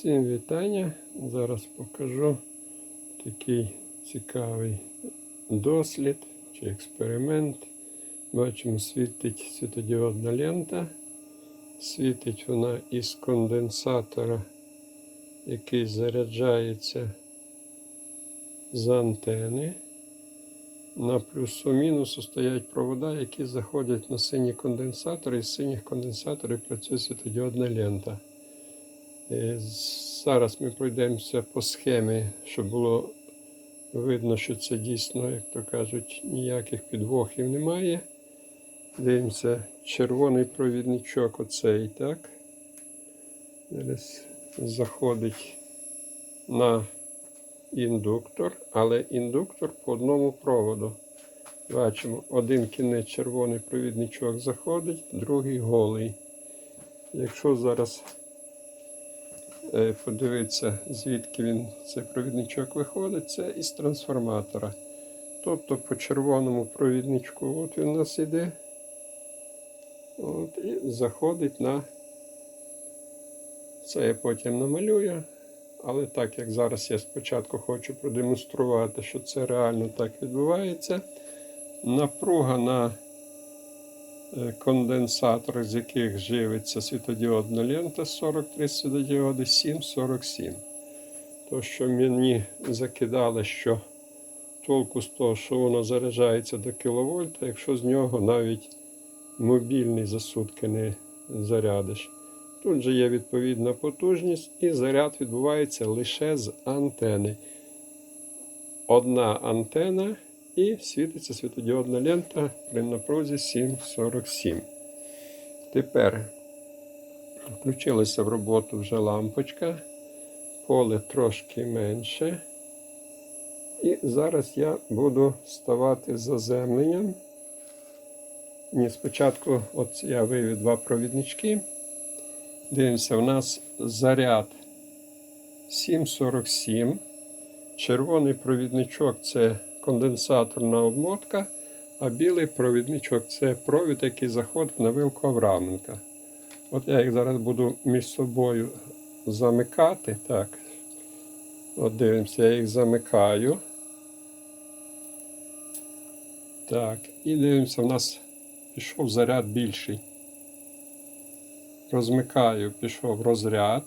Всім вітання. Зараз покажу такий цікавий дослід чи експеримент. Бачимо, світить світодіодна лента. Світить вона із конденсатора, який заряджається з антени. На плюсу-мінусу стоять провода, які заходять на сині конденсатори, і з синіх конденсаторів працює світодіодна лента. Е, Зараз ми пройдемося по схемі, щоб було видно, що це дійсно, як то кажуть, ніяких підвохів немає. Дивимося, червоний провідничок оцей, так? Зараз заходить на індуктор, але індуктор по одному проводу. Бачимо, один кінець червоний провідничок заходить, другий голий. Якщо зараз подивитися, звідки він цей провідничок виходить, це із трансформатора. Тобто по червоному провідничку от він у нас іде. От, і заходить на це я потім намалюю. Але так як зараз я спочатку хочу продемонструвати, що це реально так відбувається. Напруга на е, конденсатор, з яких живиться світодіодна лента 43 світодіоди 747. То, що мені закидали, що толку з того, що воно заряджається до кВт, якщо з нього навіть мобільний за сутки не зарядиш. Тут же є відповідна потужність, і заряд відбувається лише з антени. Одна антена і світиться світодіодна лента при напрузі 747. Тепер включилася в роботу вже лампочка, поле трошки менше. І зараз я буду ставати заземленням. Ні, спочатку от я вивів два провіднички. Дивимося, у нас заряд 747. Червоний провідничок це конденсаторна обмотка, а білий провідничок це провід, який заходить на вилку Авраменка. От я їх зараз буду між собою замикати. Так. От дивимося, я їх замикаю. Так, і дивимося, у нас пішов заряд більший розмикаю, пішов розряд.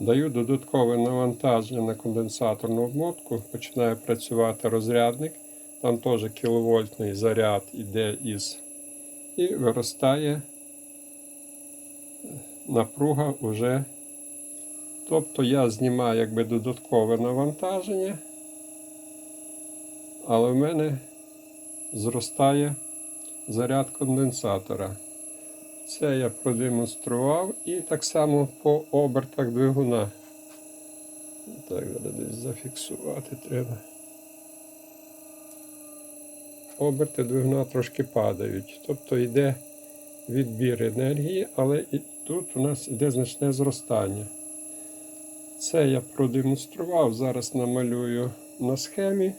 Даю додаткове навантаження на конденсаторну обмотку, починає працювати розрядник. Там теж кіловольтний заряд іде із і виростає напруга вже. Тобто я знімаю якби додаткове навантаження, але в мене зростає заряд конденсатора. Це я продемонстрував і так само по обертах двигуна. Так, десь зафіксувати треба. Оберти двигуна трошки падають. Тобто йде відбір енергії, але і тут у нас йде значне зростання. Це я продемонстрував, зараз намалюю на схемі,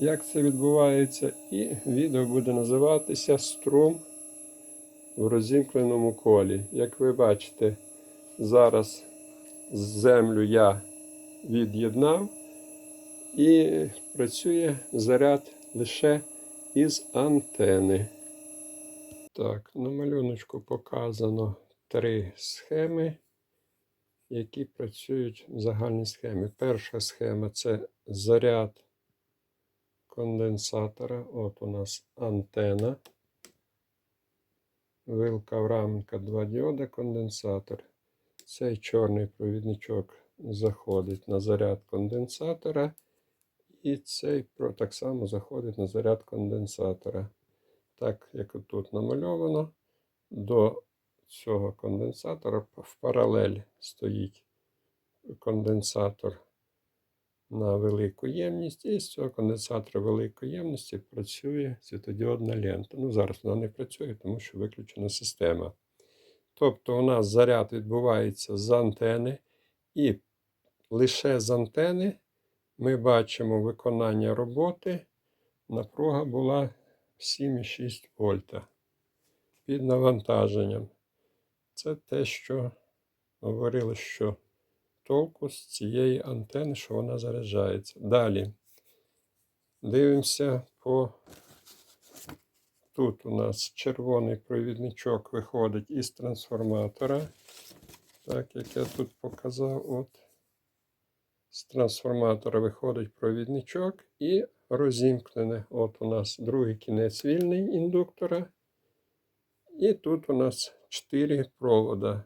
як це відбувається, і відео буде називатися Струм в розімкненому колі. Як ви бачите, зараз землю я від'єднав і працює заряд лише із антени. Так, на малюночку показано три схеми, які працюють в загальній схемі. Перша схема це заряд конденсатора. От у нас антена. Вилка Авраменка 2 діоди, конденсатор. Цей чорний провідничок заходить на заряд конденсатора. І цей так само заходить на заряд конденсатора. Так, як тут намальовано, до цього конденсатора в паралель стоїть конденсатор на велику ємність, і з цього конденсатора великої ємності працює світодіодна лента. Ну, зараз вона не працює, тому що виключена система. Тобто, у нас заряд відбувається з антени, і лише з антени ми бачимо виконання роботи. Напруга була 7,6 вольта під навантаженням. Це те, що говорили, що толку з цієї антени, що вона заряджається. Далі дивимося по. Тут у нас червоний провідничок виходить із трансформатора. Так, як я тут показав, от з трансформатора виходить провідничок і розімкнене. От у нас другий кінець вільний індуктора. І тут у нас 4 провода.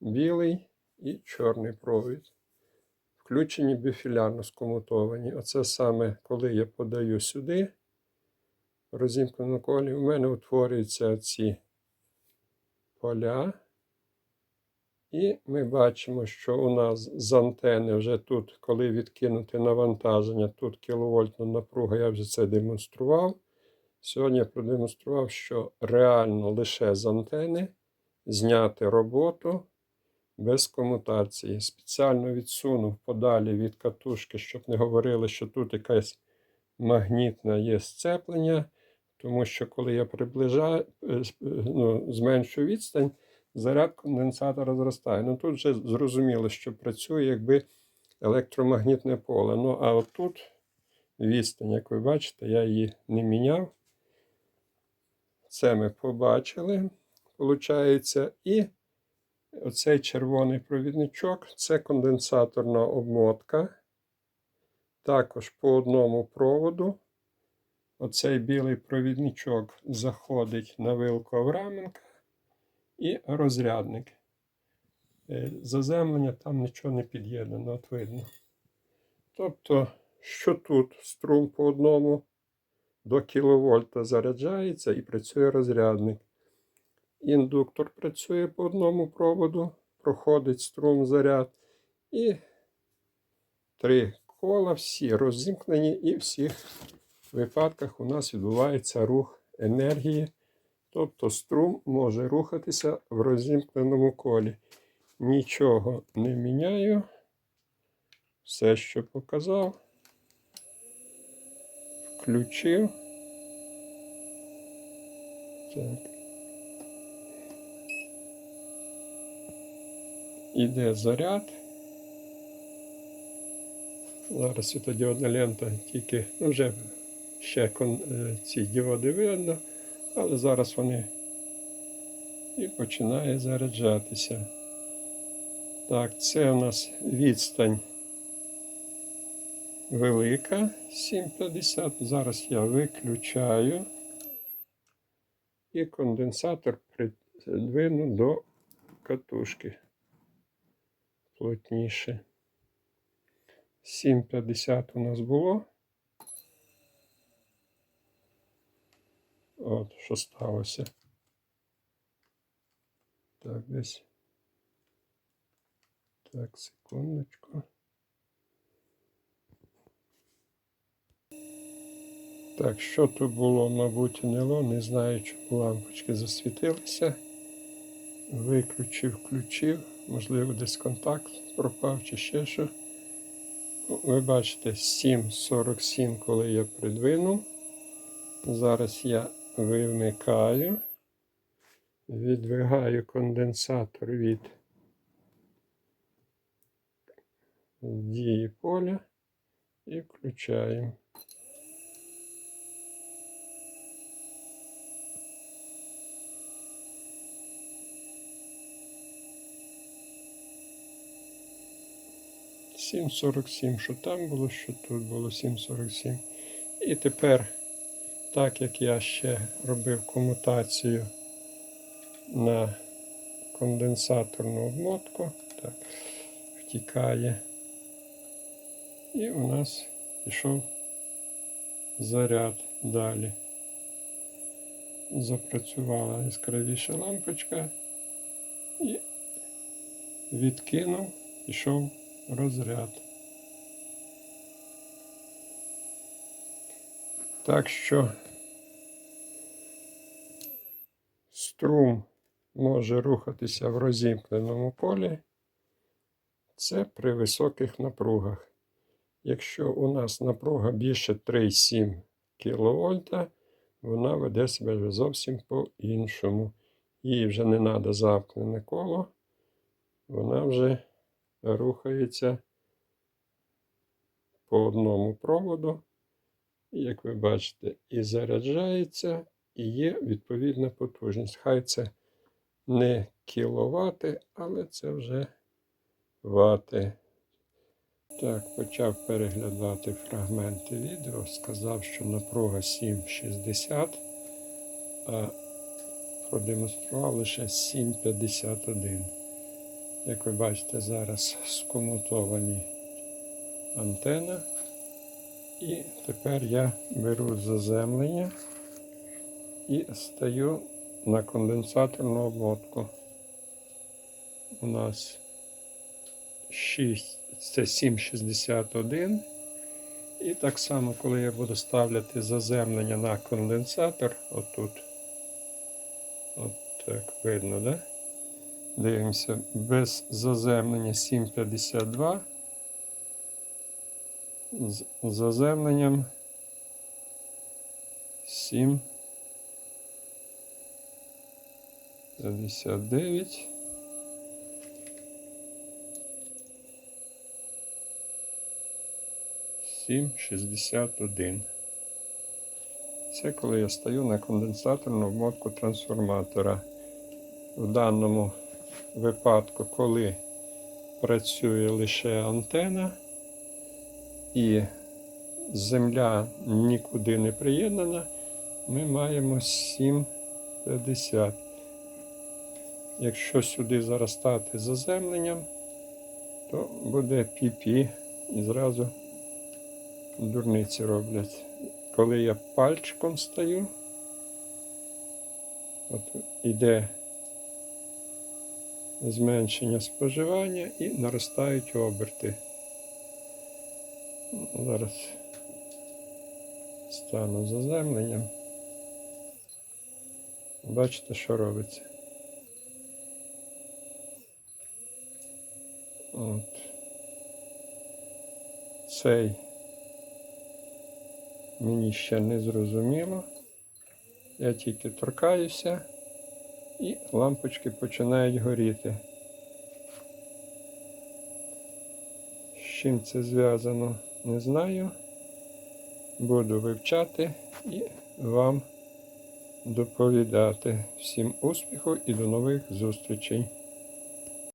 Білий і чорний провід. Включені біфілярно скомутовані. Оце саме, коли я подаю сюди розімкнену колі, у мене утворюються ці поля. І ми бачимо, що у нас з антени вже тут, коли відкинути навантаження, тут кіловольтна напруга, я вже це демонстрував. Сьогодні я продемонстрував, що реально лише з антени зняти роботу без комутації. Спеціально відсунув подалі від катушки, щоб не говорили, що тут якась магнітне є сцеплення. Тому що коли я приближаю, е, ну, зменшую відстань, заряд конденсатора зростає. Ну тут вже зрозуміло, що працює якби електромагнітне поле. Ну а отут відстань, як ви бачите, я її не міняв. Це ми побачили, виходить. І оцей червоний провідничок це конденсаторна обмотка. Також по одному проводу. Оцей білий провідничок заходить на вилку Авраменка і розрядник. Е, Заземлення там нічого не під'єднано, от видно. Тобто, що тут струм по одному до кіловольта заряджається і працює розрядник. Індуктор працює по одному проводу, проходить струм заряд. І три кола всі розімкнені і в всіх випадках у нас відбувається рух енергії, тобто струм може рухатися в розімкненому колі. Нічого не міняю. Все, що показав, включив. Так. Іде заряд. Зараз світодіодна лента тільки ну, вже ще е, ці діоди видно, але зараз вони і починає заряджатися. Так, це у нас відстань велика 750. Зараз я виключаю і конденсатор придвину до катушки плотніше. 7,50 у нас було. От, що сталося. Так, десь. Так, секундочку. Так, що тут було, мабуть, НЛО, не знаю, чому лампочки засвітилися. Виключив, включив, можливо, десь контакт пропав чи ще що. Ви бачите, 7,47, коли я придвинув. Зараз я вимикаю, відвигаю конденсатор від дії поля і включаємо. Сім сорок сім, що там було, що тут було 7,47. І тепер так як я ще робив комутацію на конденсаторну обмотку, так, втікає. І у нас пішов заряд далі. Запрацювала яскравіша лампочка і відкинув, пішов розряд. Так що струм може рухатися в розімкненому полі. Це при високих напругах. Якщо у нас напруга більше 3,7 кВт, вона веде себе зовсім по-іншому. Їй вже не треба замкнене коло, вона вже рухається по одному проводу. Як ви бачите, і заряджається, і є відповідна потужність. Хай це не кіловати, але це вже вати. Так, почав переглядати фрагменти відео, сказав, що напруга 7,60, а продемонстрував лише 7,51. Як ви бачите, зараз скомутовані антена. І тепер я беру заземлення і стаю на конденсаторну обмотку. У нас 6, це 7,61. І так само, коли я буду ставляти заземлення на конденсатор, отут, от так видно, да? Дивимося, без заземлення 7,52. З заземленням 7 59 7 61 Це коли я стою на конденсаторну обмотку трансформатора. В даному випадку, коли працює лише антена і земля нікуди не приєднана, ми маємо 7,50. Якщо сюди зараз стати заземленням, то буде пі-пі і зразу дурниці роблять. Коли я пальчиком стаю, от іде зменшення споживання і наростають оберти. Зараз стану заземленням. Бачите, що робиться. От. Цей мені ще не зрозуміло. Я тільки торкаюся і лампочки починають горіти. З чим це зв'язано, не знаю. Буду вивчати і вам доповідати. Всім успіху і до нових зустрічей!